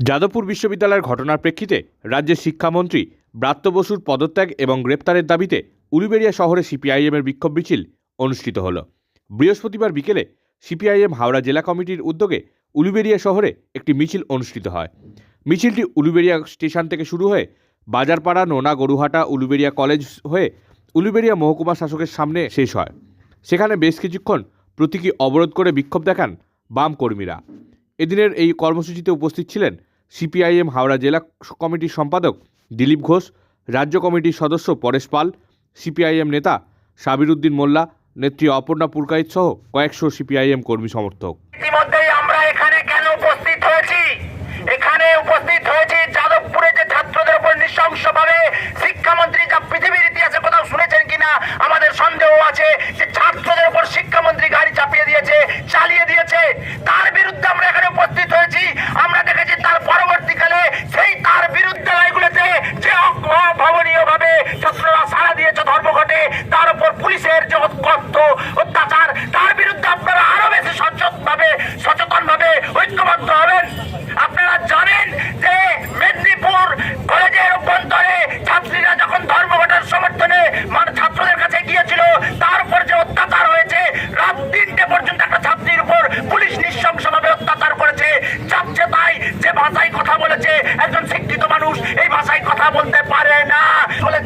যাদবপুর বিশ্ববিদ্যালয়ের ঘটনার প্রেক্ষিতে রাজ্যের শিক্ষামন্ত্রী ব্রাত্য বসুর পদত্যাগ এবং গ্রেপ্তারের দাবিতে উলুবেড়িয়া শহরে সিপিআইএমের বিক্ষোভ মিছিল অনুষ্ঠিত হল। বৃহস্পতিবার বিকেলে সিপিআইএম হাওড়া জেলা কমিটির উদ্যোগে উলুবেড়িয়া শহরে একটি মিছিল অনুষ্ঠিত হয়। মিছিলটি উলুবেড়িয়া স্টেশন থেকে শুরু হয়ে বাজারপাড়া, নোনা, গরুহাটা, উলুবেড়িয়া কলেজ হয়ে উলুবেড়িয়া মহকুমা শাসকের সামনে শেষ হয়। সেখানে বেশ কিছুক্ষণ প্রতীকী অবরোধ করে বিক্ষোভ দেখান বাম কর্মীরা। এদিনের এই কর্মসূচিতে উপস্থিত ছিলেন সিপিআইএম হাওড়া জেলা কমিটির সম্পাদক দিলীপ ঘোষ, রাজ্য কমিটির সদস্য পরেশ পাল, সিপিআইএম নেতা সাবির উদ্দিন মোল্লা, নেত্রী অপর্ণা পুরকাইত সহ কয়েকশো সিপিআইএম কর্মী সমর্থক। আমরা এখানে কেন উপস্থিত হয়েছি? এখানে উপস্থিত হয়েছি যাদবপুরে যে ছাত্রদের উপর নৃশংসভাবে শিক্ষামন্ত্রী যা পৃথিবীর ইতিহাসে কোথাও শুনেছেন কিনা আমাদের সন্দেহ আছে। কথা বলতে পারে না। বলেছেন